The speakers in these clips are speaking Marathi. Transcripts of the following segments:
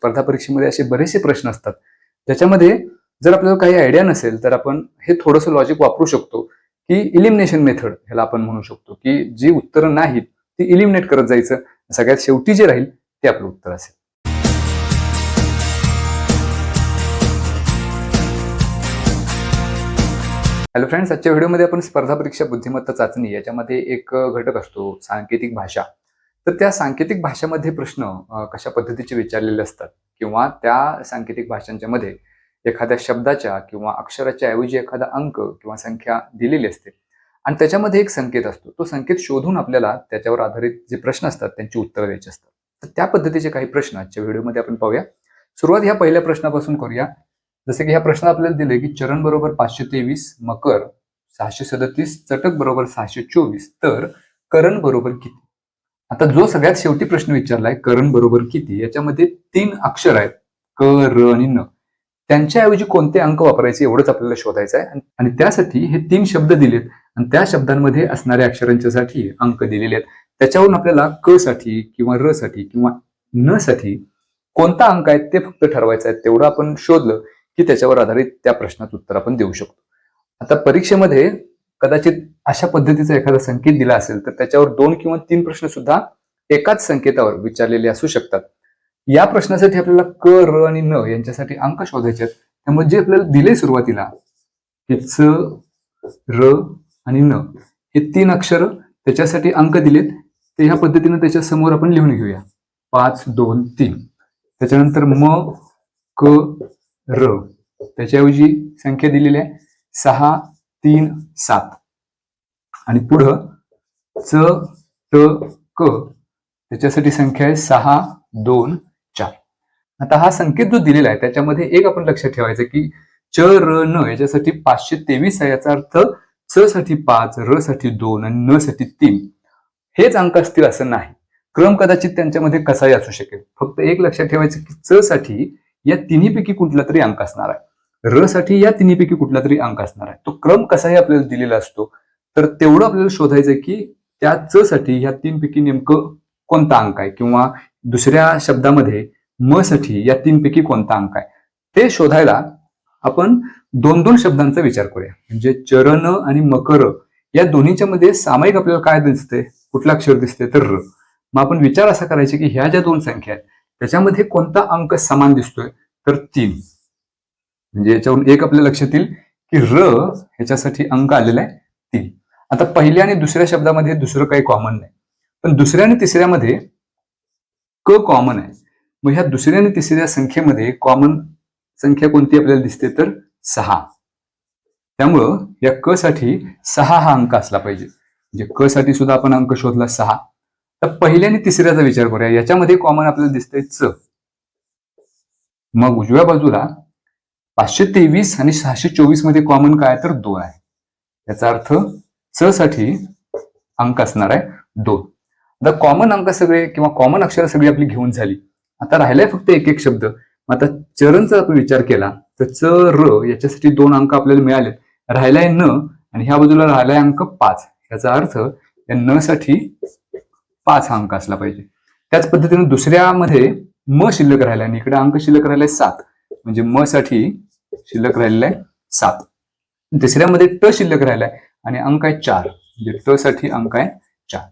स्पर्धा परीक्षेमध्ये असे बरेचसे प्रश्न असतात. ज्याच्यामध्ये जर आपल्याला काही आयडिया नसेल तर आपण हे थोडंसं लॉजिक वापरू शकतो की इलिमिनेशन मेथड ह्याला आपण म्हणू शकतो की जी उत्तरं नाहीत ती इलिमिनेट करत जायचं. सगळ्यात शेवटी जे राहील ते आपलं उत्तर असेल. हॅलो फ्रेंड्स आजच्या व्हिडिओमध्ये आपण स्पर्धा परीक्षा बुद्धिमत्ता चाचणी याच्यामध्ये एक घटक असतो सांकेतिक भाषा. तर त्या सांकेतिक भाषेमध्ये प्रश्न कशा पद्धतीचे विचारलेले असतात? किंवा त्या सांकेतिक भाषांच्या मध्ये एखाद्या शब्दाच्या किंवा अक्षराच्या ऐवजी एखादा अंक किंवा संख्या दिलेली असते. आणि त्याच्यामध्ये एक संकेत असतो. तो संकेत शोधून आपल्याला त्याच्यावर आधारित जे प्रश्न असतात त्यांची उत्तरं द्यायची असतात. तर त्या पद्धतीचे काही प्रश्न आजच्या व्हिडिओमध्ये आपण पाहूया. सुरुवात ह्या पहिल्या प्रश्नापासून करूया. जसे की ह्या प्रश्नात आपल्याला दिले की चरण बरोबर पाचशे तेवीस मकर सहाशे सदतीस चटक बरोबर सहाशे चोवीस. तर करण बरोबर किती? आता जो सगळ्यात शेवटी प्रश्न विचारलाय करण बरोबर किती? याच्यामध्ये तीन अक्षर आहेत. क र आणि न. त्यांच्याऐवजी कोणते अंक वापरायचे एवढंच आपल्याला शोधायचं आहे. आणि- त्यासाठी हे तीन शब्द दिलेत. आणि त्या शब्दांमध्ये असणाऱ्या अक्षरांच्यासाठी अंक दिलेले आहेत. त्याच्यावरून आपल्याला क साठी किंवा र साठी किंवा न साठी कोणता अंक आहे ते फक्त ठरवायचं आहे. तेवढं आपण शोधलं की त्याच्यावर आधारित त्या प्रश्नाचं उत्तर आपण देऊ शकतो. आता परीक्षेमध्ये कदाचित अशा पद्धतीचा एखादा संकेत दिला असेल तर त्याच्यावर दोन किंवा तीन प्रश्न सुद्धा एकाच संकेतावर विचारलेले असू शकतात. या प्रश्नासाठी आपल्याला क र आणि न यांच्यासाठी अंक शोधायचे आहेत. त्यामुळे जे आपल्याला दिले सुरुवातीला हे च र आणि न हे तीन अक्षर त्याच्यासाठी अंक दिलेत ते ह्या पद्धतीने त्याच्यासमोर आपण लिहून घेऊया. पाच दोन तीन. त्याच्यानंतर म क र. त्याच्याऐवजी संख्या दिलेली आहे. सहा तीन सात. आणि पुढं च ट क. त्याच्यासाठी संख्या आहे सहा दोन चार. आता हा संकेत जो दिलेला आहे त्याच्यामध्ये एक आपण लक्षात ठेवायचं की च र न याच्यासाठी पाचशे तेवीस आहे याचा अर्थ च साठी पाच र साठी दोन आणि न साठी तीन. हेच अंक असतील असं नाही. क्रम कदाचित त्यांच्यामध्ये कसाही असू शकेल. फक्त एक लक्षात ठेवायचं की च साठी या तिन्हीपैकी कुठला तरी अंक असणार आहे. र साठी या तिन्हीपैकी कुठला तरी अंक असणार आहे. तो क्रम कसाही आपल्याला दिलेला असतो तर तेवढं आपल्याला शोधायचं की त्या च साठी ह्या तीनपैकी नेमकं कोणता अंक आहे? किंवा दुसऱ्या शब्दामध्ये म साठी या तीनपैकी कोणता अंक आहे? ते शोधायला आपण दोन दोन शब्दांचा विचार करूया. म्हणजे चरण आणि मकर या दोन्हीच्या मध्ये सामायिक आपल्याला काय दिसते कुठला अक्षर दिसते तर र. मग आपण विचार असा करायचा की ह्या ज्या दोन संख्या आहेत त्याच्यामध्ये कोणता अंक समान दिसतोय? तर तीन. म्हणजे याच्यावरून एक आपल्या लक्षात येईल की र ह्याच्यासाठी अंक आलेला आहे तीन. आता पहिल्या आणि दुसऱ्या शब्दामध्ये दुसरं काही कॉमन नाही. पण दुसऱ्या आणि तिसऱ्यामध्ये क कॉमन आहे. मग ह्या दुसऱ्या आणि तिसऱ्या संख्येमध्ये कॉमन संख्या कोणती आपल्याला दिसते तर सहा. त्यामुळं या क साठी सहा हा अंक असला पाहिजे. म्हणजे क साठी सुद्धा आपण अंक शोधला सहा. तर पहिल्या आणि तिसऱ्याचा विचार करूया. याच्यामध्ये कॉमन आपल्याला दिसतंय च. मग उजव्या बाजूला पाचशे तेवीस आणि सहाशे चोवीसमध्ये कॉमन काय तर दोन आहे. याचा अर्थ च साठी अंक असणार आहे दोन. आता कॉमन अंक सगळे किंवा कॉमन अक्षर सगळी आपली घेऊन झाली. आता राहिलाय फक्त एक एक शब्द. मग आता चरणचा आपण विचार केला तर च र याच्यासाठी दोन अंक आपल्याला मिळाले राहिलाय न आणि ह्या बाजूला राहिलाय अंक पाच. याचा अर्थ या न साठी पाच हा अंक असला पाहिजे. त्याच पद्धतीने दुसऱ्यामध्ये म शिल्लक राहिला आणि इकडे अंक शिल्लक राहिलाय सात. म्हणजे म साठी शिल्लक राहिलेला आहे सात. तिसऱ्यामध्ये ट शिल्लक राहिलाय आणि अंक आहे चार. म्हणजे ट साठी अंक आहे चार.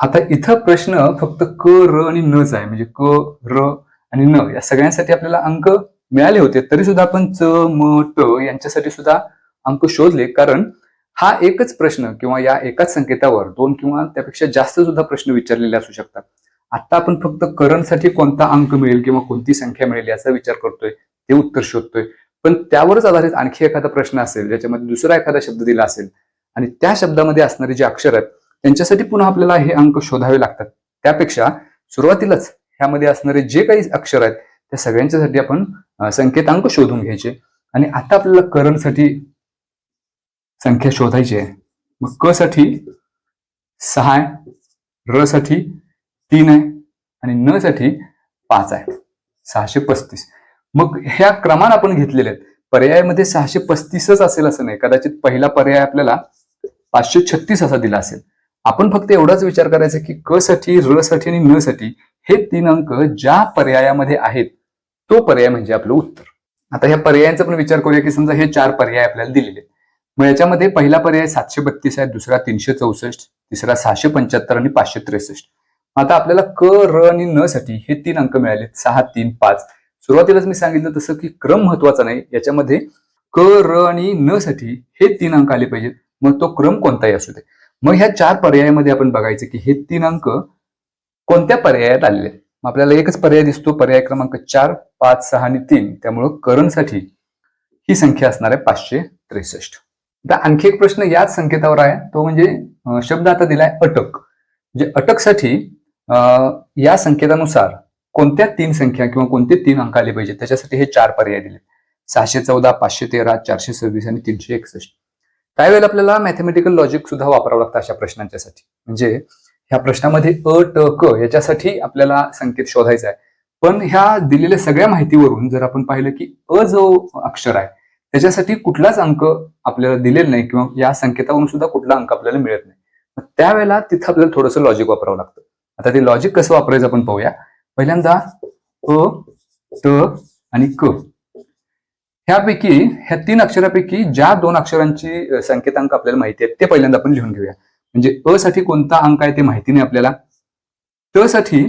आता इथं प्रश्न फक्त क र आणि नच आहे. म्हणजे क र आणि न या सगळ्यांसाठी आपल्याला अंक मिळाले होते. तरी सुद्धा आपण च म ट यांच्यासाठी सुद्धा अंक शोधले. कारण हा एकच प्रश्न किंवा या एकाच संकेतावर दोन किंवा त्यापेक्षा जास्त सुद्धा प्रश्न विचारलेले असू शकतात. आता आपण फक्त करणसाठी कोणता अंक मिळेल किंवा कोणती संख्या मिळेल याचा विचार करतोय. ते उत्तर शोधतोय. पण त्यावरच आधारित आणखी एखादा प्रश्न असेल ज्याच्यामध्ये दुसरा एखादा शब्द दिला असेल आणि त्या शब्दामध्ये असणारे जे अक्षर आहेत त्यांच्यासाठी पुन्हा आपल्याला हे अंक शोधावे लागतात. त्यापेक्षा सुरुवातीलाच ह्यामध्ये असणारे जे काही अक्षर आहेत त्या सगळ्यांच्यासाठी आपण संकेतांक शोधून घ्यायचे. आणि आता आपल्याला करणसाठी संख्या शोधायची आहे. मग क साठी सहा आहे र साठी तीन आहे आणि न साठी पाच आहे. सहाशे पस्तीस. मग ह्या क्रमानं आपण घेतलेले आहेत. पर्यायामध्ये सहाशे पस्तीसच असेल असं नाही. कदाचित पहिला पर्याय आपल्याला पाचशे छत्तीस असा दिला असेल. आपण फक्त एवढाच विचार करायचा की क साठी र साठी आणि न साठी हे तीन अंक ज्या पर्यायामध्ये आहेत तो पर्याय म्हणजे आपलं उत्तर. आता ह्या पर्यायांचा पण विचार करूया की समजा हे चार पर्याय आपल्याला दिलेले आहेत. मग याच्यामध्ये पहिला पर्याय सातशे बत्तीस आहे दुसरा तीनशे चौसष्ट तिसरा सहाशे पंच्याहत्तर आणि पाचशे त्रेसष्ट. आता आपल्याला क र आणि न साठी हे तीन अंक मिळाले सहा तीन पाच. सुरुवातीलाच मी सांगितलं तसं की क्रम महत्त्वाचा नाही. याच्यामध्ये क र आणि न साठी हे तीन अंक आले पाहिजेत. मग तो क्रम कोणताही असू दे. मग ह्या चार पर्यायामध्ये आपण बघायचं की हे तीन अंक कोणत्या पर्यायात आलेले आहेत? मग आपल्याला एकच पर्याय दिसतो. पर्याय क्रमांक चार पाच सहा आणि तीन. त्यामुळं करणसाठी ही संख्या असणार आहे पाचशे त्रेसष्ट. आता आणखी एक प्रश्न याच संकेतावर आहे. तो म्हणजे शब्द आता दिलाय अटक. म्हणजे अटकसाठी या संकेतानुसार कोणत्या तीन संख्या किंवा कोणते तीन अंक आले पाहिजे त्याच्यासाठी हे चार पर्याय दिले सहाशे चौदा पाचशे तेरा चारशे सव्वीस आणि तीनशे एकसष्ट. काही वेळेला आपल्याला मॅथमॅटिकल लॉजिक सुद्धा वापरावं लागतं अशा प्रश्नांच्यासाठी. म्हणजे ह्या प्रश्नामध्ये अ ट क याच्यासाठी आपल्याला संकेत शोधायचा आहे. पण ह्या दिलेल्या सगळ्या माहितीवरून जर आपण पाहिलं की अ जो अक्षर आहे त्याच्यासाठी कुठलाच अंक आपल्याला दिलेला नाही किंवा या संकेतावरून सुद्धा कुठला अंक आपल्याला मिळत नाही. त्यावेळेला तिथं आपल्याला थोडंसं लॉजिक वापरावं लागतं. आता ते लॉजिक कसं वापरायचं आपण पाहूया. पहिल्यांदा अ ट आणि क. ह्यापैकी ह्या तीन अक्षरापैकी ज्या दोन अक्षरांची संकेतांक आपल्याला माहिती आहेत ते पहिल्यांदा आपण लिहून घेऊया. म्हणजे अ साठी कोणता अंक आहे ते माहिती नाही आपल्याला. ट साठी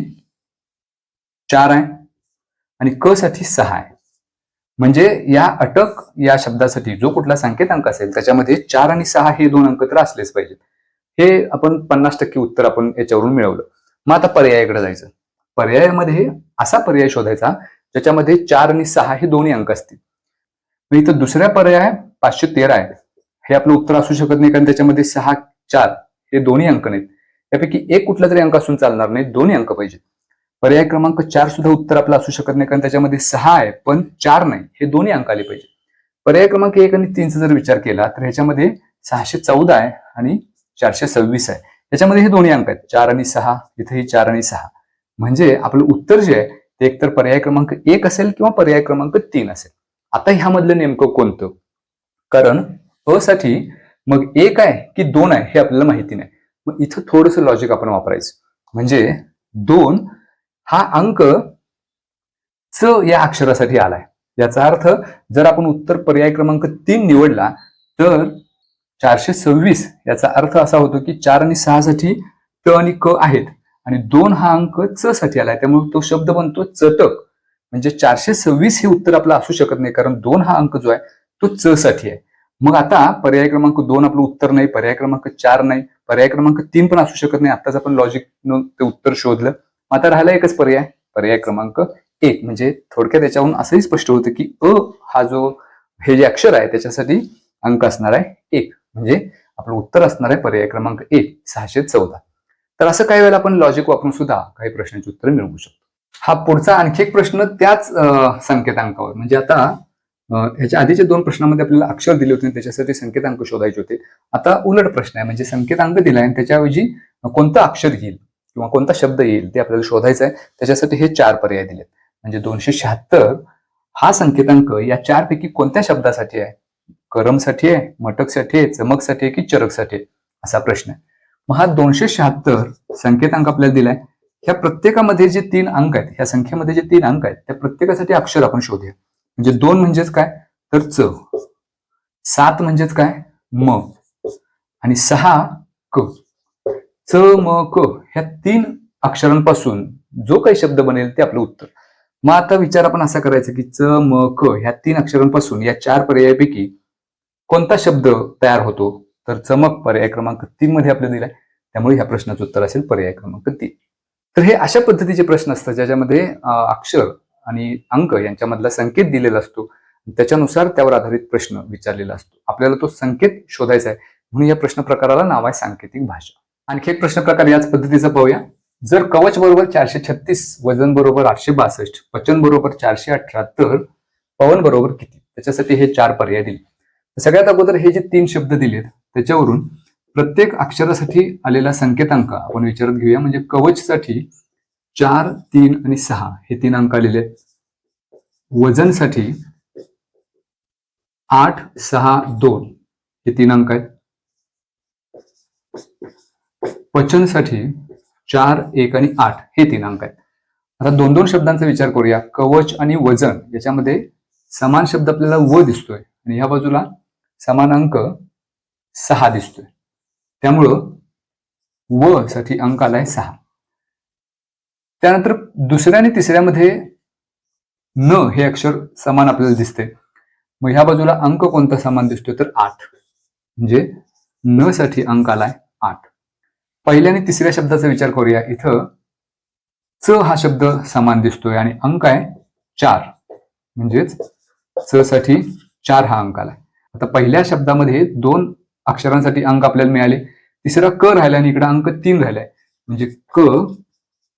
चार आहे आणि क साठी सहा आहे. म्हणजे या अटक या शब्दासाठी जो कुठला संकेतांक असेल त्याच्यामध्ये चार आणि सहा हे दोन अंक तर असलेच पाहिजेत. हे आपण पन्नास टक्के उत्तर आपण याच्यावरून मिळवलं. मग आता पर्यायाकडे जायचं. पर्यायामध्ये असा पर्याय शोधायचा ज्याच्यामध्ये चार आणि सहा हे दोन्ही अंक असतील. मग इथं दुसरा पर्याय पाचशे तेरा आहे. हे आपलं उत्तर असू शकत नाही कारण त्याच्यामध्ये सहा चार हे दोन्ही अंक नाहीत. त्यापैकी एक कुठला तरी अंक असून चालणार नाही दोन्ही अंक पाहिजे पर्याय क्रमांक चार सुद्धा उत्तर आपलं असू शकत नाही कारण त्याच्यामध्ये सहा आहे पण चार नाही हे दोन्ही अंक आले पाहिजे पर्याय क्रमांक एक आणि तीनचा जर विचार केला तर ह्याच्यामध्ये सहाशे चौदा आहे आणि चारशे सव्वीस आहे. त्याच्यामध्ये हे दोन्ही अंक आहेत चार आणि सहा इथेही चार आणि सहा. म्हणजे आपलं उत्तर जे आहे ते एकतर पर्याय क्रमांक एक असेल किंवा पर्याय क्रमांक तीन असेल. आता ह्यामधलं नेमकं कोणतं? कारण अ साठी मग एक आहे की दोन आहे हे आपल्याला माहिती नाही. मग इथं थोडंसं लॉजिक आपण वापरायचं. म्हणजे दोन हा अंक च या अक्षरासाठी आलाय. याचा अर्थ जर आपण उत्तर पर्याय क्रमांक तीन निवडला तर चारशे सव्वीस याचा अर्थ असा होतो की चार आणि सहा साठी ट आणि क आहेत. आणि दोन हा अंक च साठी आलाय. त्यामुळे तो शब्द बनतो चटक म्हणजे चारशे सव्वीस हे उत्तर आपलं असू शकत नाही कारण दोन हा अंक जो आहे तो च साठी आहे. मग आता पर्याय क्रमांक दोन आपलं उत्तर नाही पर्याय क्रमांक चार नाही पर्याय क्रमांक तीन पण असू शकत नाही. आताच आपण लॉजिक ते उत्तर शोधलं. मग आता राहिला एकच पर्याय. पर्याय क्रमांक एक. म्हणजे थोडक्यात त्याच्याहून असंही स्पष्ट होतं की अ हा जो हे जे अक्षर आहे त्याच्यासाठी अंक असणार आहे एक. म्हणजे आपलं उत्तर असणार आहे पर्याय क्रमांक एक सहाशे चौदा. तर असं काही वेळेला आपण लॉजिक वापरून सुद्धा काही प्रश्नांची उत्तरं मिळवू शकतो. हा पुढचा आणखी एक प्रश्न त्याच संकेतांकावर. म्हणजे आता याच्या ह्याच्या आधीच्या दोन प्रश्नामध्ये आपल्याला अक्षर दिले होते आणि त्याच्यासाठी संकेतांक शोधायचे होते. आता उलट प्रश्न आहे. म्हणजे संकेतांक दिला आणि त्याच्याऐवजी कोणतं अक्षर येईल किंवा कोणता शब्द येईल ते आपल्याला शोधायचं आहे. त्याच्यासाठी हे चार पर्याय दिलेत. म्हणजे दोनशे शहात्तर हा संकेतांक या चार पैकी कोणत्या शब्दासाठी आहे? करमसाठी आहे मटकसाठी आहे चमकसाठी आहे की चरकसाठी आहे? असा प्रश्न आहे. मग हा दोनशे शहात्तर संकेतांक आपल्याला दिलाय. ह्या प्रत्येकामध्ये जे तीन अंक आहेत ह्या संख्येमध्ये जे तीन अंक आहेत त्या प्रत्येकासाठी अक्षर आपण शोधूया. म्हणजे दोन म्हणजेच काय? तर च. सात म्हणजेच काय? म. आणि सहा क. च म क. ह्या तीन अक्षरांपासून जो काही शब्द बनेल ते आपलं उत्तर. मग आता विचार आपण असा करायचा की च म क ह्या तीन अक्षरांपासून या चार पर्यायापैकी कोणता शब्द तयार होतो? तर चमक पर्याय क्रमांक तीन मध्ये आपल्याला दिलाय. त्यामुळे ह्या प्रश्नाचं उत्तर असेल पर्याय क्रमांक तीन. तर हे अशा पद्धतीचे प्रश्न असतात ज्याच्यामध्ये अक्षर आणि अंक यांच्यामधला संकेत दिलेला असतो. त्याच्यानुसार त्यावर आधारित प्रश्न विचारलेला असतो. आपल्याला तो संकेत शोधायचा आहे. म्हणून या प्रश्न प्रकाराला नाव आहे सांकेतिक भाषा. आणखी एक प्रश्न प्रकार याच पद्धतीचा पाहूया. जर कवच बरोबर चारशे छत्तीस वजन बरोबर आठशे बासष्ट पचन बरोबर चारशे अठरा तर पवन बरोबर किती? त्याच्यासाठी हे चार पर्याय दिले. सगळ्यात अगोदर हे जे तीन शब्द दिलेत त्याच्यावरून प्रत्येक अक्षरासाठी आलेला संकेतांक आपण विचारात घेऊया. म्हणजे कवचसाठी चार तीन आणि सहा हे तीन अंक आलेले आहेत. वजनसाठी आठ सहा दोन हे तीन अंक आहेत. पचनसाठी चार एक आणि आठ हे तीन अंक आहेत. आता दोन दोन शब्दांचा विचार करूया. कवच आणि वजन याच्यामध्ये समान शब्द आपल्याला व दिसतोय. आणि ह्या बाजूला समान अंक सहा दिसतोय. त्यामुळं व साठी अंक आलाय सहा. त्यानंतर दुसऱ्या आणि तिसऱ्यामध्ये न हे अक्षर समान आपल्याला दिसते मग ह्या बाजूला अंक कोणता समान दिसतोय तर आठ. म्हणजे न साठी अंक आलाय आठ. पहिल्या आणि तिसऱ्या शब्दाचा विचार करूया. इथं च हा शब्द समान दिसतोय आणि अंक आहे चार. म्हणजेच च साठी चार हा अंक आलाय आता पहिल्या शब्दामध्ये दोन अक्षरांसाठी अंक आपल्याला मिळाले. तिसरा क राहिला आणि इकडे अंक तीन राहिलाय. म्हणजे क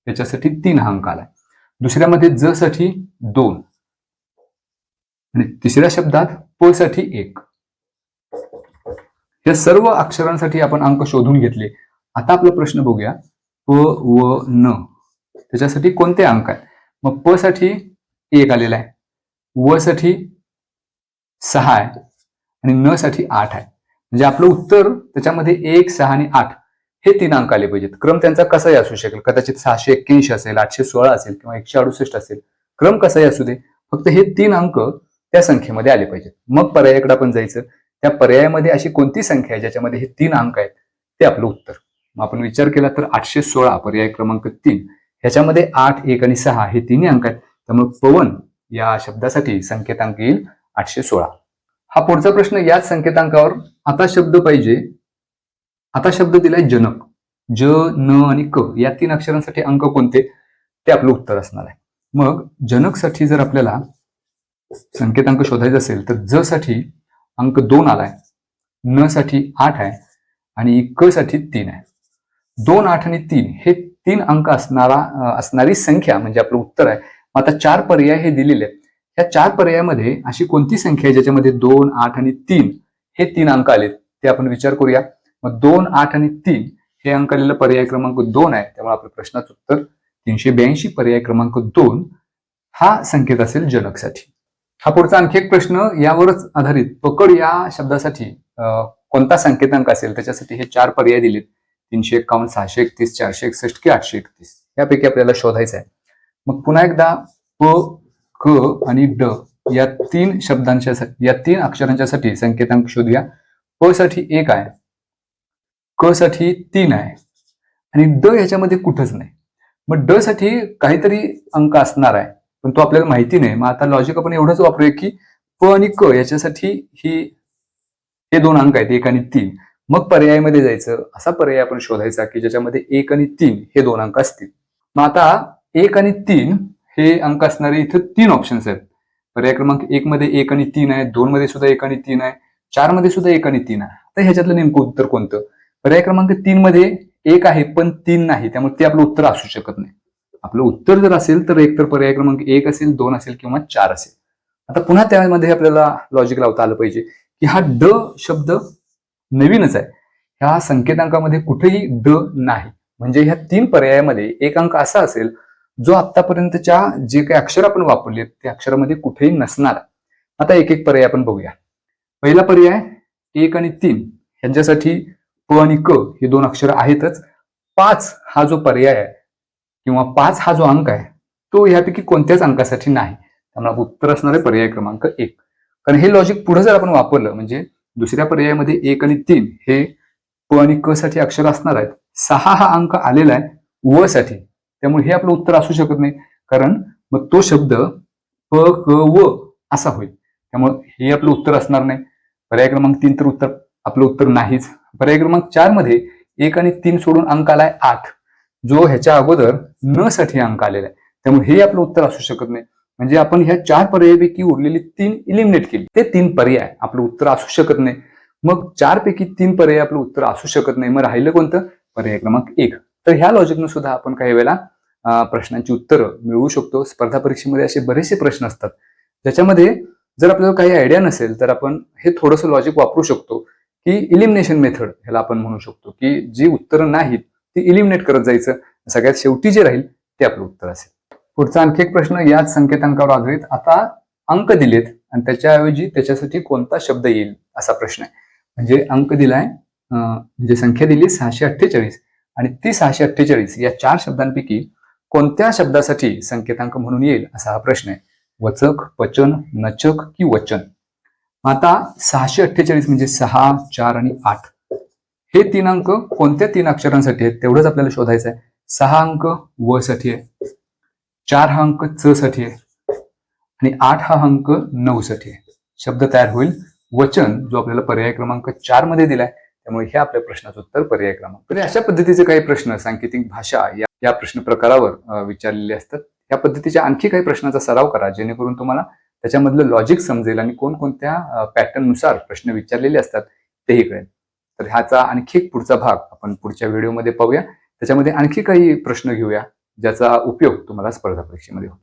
याच्यासाठी तीन हा अंक आलाय. दुसऱ्यामध्ये ज साठी दोन. आणि तिसऱ्या शब्दात प साठी एक. या सर्व अक्षरांसाठी आपण अंक शोधून घेतले. आता आपला प्रश्न बघूया. प व न. त्याच्यासाठी कोणते अंक आहेत? मग प साठी एक आलेला आहे. व साठी सहा आहे. आणि न साठी आठ आहे. म्हणजे आपलं उत्तर त्याच्यामध्ये एक सहा आणि आठ हे तीन अंक आले पाहिजेत. क्रम त्यांचा कसाही असू शकेल कदाचित सहाशे एक्क्याऐंशी असेल आठशे सोळा असेल किंवा एकशे अडुसष्ट असेल. क्रम कसाही असू दे फक्त हे तीन अंक त्या संख्येमध्ये आले पाहिजेत. मग पर्यायाकडे आपण जायचं. त्या पर्यायामध्ये अशी कोणती संख्या आहे ज्याच्यामध्ये हे तीन अंक आहेत? ते आपलं उत्तर. मग आपण विचार केला तर आठशे सोळा पर्याय क्रमांक तीन. ह्याच्यामध्ये आठ एक आणि सहा हे तिन्ही अंक आहेत. त्यामुळे पवन या शब्दासाठी संकेतांक येईल आठशे सोळा. हा पुढचा प्रश्न याच संकेतांकावर आता शब्द पाहिजे. आता शब्द दिलाय जनक. ज न आणि क या तीन अक्षरांसाठी अंक कोणते? ते आपलं उत्तर असणार आहे. मग जनकसाठी जर आपल्याला संकेतांक शोधायचा असेल तर ज साठी अंक दोन आलाय. न साठी आठ आहे आणि क साठी तीन आहे. दोन आठ आणि तीन हे तीन अंक असणारा असणारी संख्या म्हणजे आपलं उत्तर आहे. मग आता चार पर्याय हे दिलेले आहेत. या चार पर्यायामध्ये अशी कोणती संख्या आहे ज्याच्यामध्ये दोन आठ आणि तीन हे तीन अंक आलेत ते आपण विचार करूया. मग दोन आठ आणि तीन हे अंक आलेलं पर्याय क्रमांक दोन आहे त्यामुळे आपल्या प्रश्नाचं उत्तर तीनशे ब्याऐंशी पर्याय क्रमांक दोन हा संकेत असेल जनकसाठी. हा पुढचा आणखी एक प्रश्न यावरच आधारित पकड या शब्दासाठी कोणता संकेतांक असेल त्याच्यासाठी हे चार पर्याय दिलेत. तीनशे एक्कावन्न सहाशे एकतीस चारशे एकसष्ट की आठशे एकतीस. यापैकी आपल्याला शोधायचं आहे. मग पुन्हा एकदा प क आणि ड या तीन शब्दांच्या या तीन अक्षरांच्यासाठी संकेतांक शोधूया. प साठी एक आहे. क साठी तीन आहे. आणि ड ह्याच्यामध्ये कुठंच नाही. मग ड साठी काहीतरी अंक असणार आहे. पण तो आपल्याला माहिती नाही. मग आता लॉजिक आपण एवढंच वापरूया की प आणि क याच्यासाठी ही हे दोन अंक आहेत एक आणि तीन. मग पर्यायामध्ये जायचं. असा पर्याय आपण शोधायचा की ज्याच्यामध्ये एक आणि तीन हे दोन अंक असतील. मग आता एक आणि तीन हे अंक असणारे इथं तीन ऑप्शन्स आहेत. पर्याय क्रमांक एक मध्ये एक आणि तीन आहे दोन मध्ये सुद्धा एक आणि तीन आहे चारमध्ये सुद्धा एक आणि तीन आहे. तर ह्याच्यातलं नेमकं उत्तर कोणतं? पर्याय क्रमांक तीन मध्ये एक आहे पण तीन नाही. त्यामुळे ते आपलं उत्तर असू शकत नाही. आपलं उत्तर जर असेल तर एक तर पर्याय क्रमांक एक असेल दोन असेल किंवा चार असेल. आता पुन्हा त्यामध्ये आपल्याला लॉजिक लावता आलं पाहिजे की हा ड शब्द नवीनच आहे. ह्या संकेतांकामध्ये कुठेही ड नाही. म्हणजे ह्या तीन पर्यायामध्ये एक अंक असा असेल जो आतापर्यंतच्या जे काही अक्षर आपण वापरले त्या अक्षरामध्ये कुठेही नसणार. आता एक एक पर्याय आपण बघूया. पहिला पर्याय एक आणि तीन. ह्यांच्यासाठी प आणि क हे दोन अक्षर आहेतच. पाच हा जो पर्याय आहे किंवा पाच हा जो अंक आहे तो ह्यापैकी कोणत्याच अंकासाठी नाही. त्यामुळे उत्तर असणार आहे पर्याय क्रमांक एक. कारण हे लॉजिक पुढे जर आपण वापरलं म्हणजे दुसऱ्या पर्यायामध्ये एक आणि तीन हे प आणि क साठी अक्षर असणार आहेत. सहा हा अंक आलेला आहे व साठी. त्यामुळे हे आपलं उत्तर असू शकत नाही. कारण मग तो शब्द प क व असा होईल. त्यामुळे हे आपलं उत्तर असणार नाही. पर्याय क्रमांक तीन तर उत्तर आपलं उत्तर नाहीच. पर्याय क्रमांक चारमध्ये एक आणि तीन सोडून अंक आलाय आठ. जो ह्याच्या अगोदर न साठी अंक आलेला आहे. त्यामुळे हे आपलं उत्तर असू शकत नाही. म्हणजे आपण ह्या चार पर्यायापैकी उरलेली तीन इलिमिनेट केली. ते तीन पर्याय आपलं उत्तर असू शकत नाही. मग चारपैकी तीन पर्याय आपलं उत्तर असू शकत नाही. मग राहिलं कोणतं? पर्याय क्रमांक एक. तर ह्या लॉजिकनं सुद्धा आपण काही वेळेला प्रश्नांची उत्तरं मिळवू शकतो. स्पर्धा परीक्षेमध्ये असे बरेचसे प्रश्न असतात. ज्याच्यामध्ये जर आपल्याला काही आयडिया नसेल तर आपण हे थोडंसं लॉजिक वापरू शकतो की इलिमिनेशन मेथड ह्याला आपण म्हणू शकतो की जी उत्तरं नाहीत ती इलिमिनेट करत जायचं. सगळ्यात शेवटी जे राहील ते आपलं उत्तर असेल. पुढचा आणखी एक प्रश्न याच संकेतांकावर आधारित आता अंक दिलेत आणि त्याच्याऐवजी त्याच्यासाठी कोणता शब्द येईल असा प्रश्न आहे. म्हणजे अंक दिलाय म्हणजे संख्या दिली सहाशे अठ्ठेचाळीस. आणि ती सहाशे अठ्ठेचाळीस या चार शब्दांपैकी कोणत्या शब्दासाठी संकेतांक म्हणून येईल असा हा प्रश्न आहे. वचक पचन नचक की वचन? आता सहाशे अठ्ठेचाळीस म्हणजे सहा चार आणि आठ. हे तीन अंक कोणत्या तीन अक्षरांसाठी आहेत तेवढंच आपल्याला शोधायचं आहे. सहा अंक व साठी आहे. चार हा अंक च साठी आहे. आणि आठ हा अंक नऊ साठी आहे. शब्द तयार होईल. वचन जो आपल्याला पर्याय क्रमांक चारमध्ये दिलाय त्यामुळे हे आपल्या प्रश्नाचं उत्तर पर्याय क्रमांक. तर अशा पद्धतीचे काही प्रश्न सांकेतिक भाषा या या प्रश्न प्रकारावर विचारलेले असतात. या पद्धतीच्या आणखी काही प्रश्नाचा सराव करा जेणेकरून तुम्हाला त्याच्यामधलं लॉजिक समजेल आणि कोणकोणत्या पॅटर्ननुसार प्रश्न विचारलेले असतात तेही कळेल. तर ह्याचा आणखी एक पुढचा भाग आपण पुढच्या व्हिडिओमध्ये पाहूया. त्याच्यामध्ये आणखी काही प्रश्न घेऊया ज्याचा उपयोग तुम्हाला स्पर्धा परीक्षेमध्ये होतो.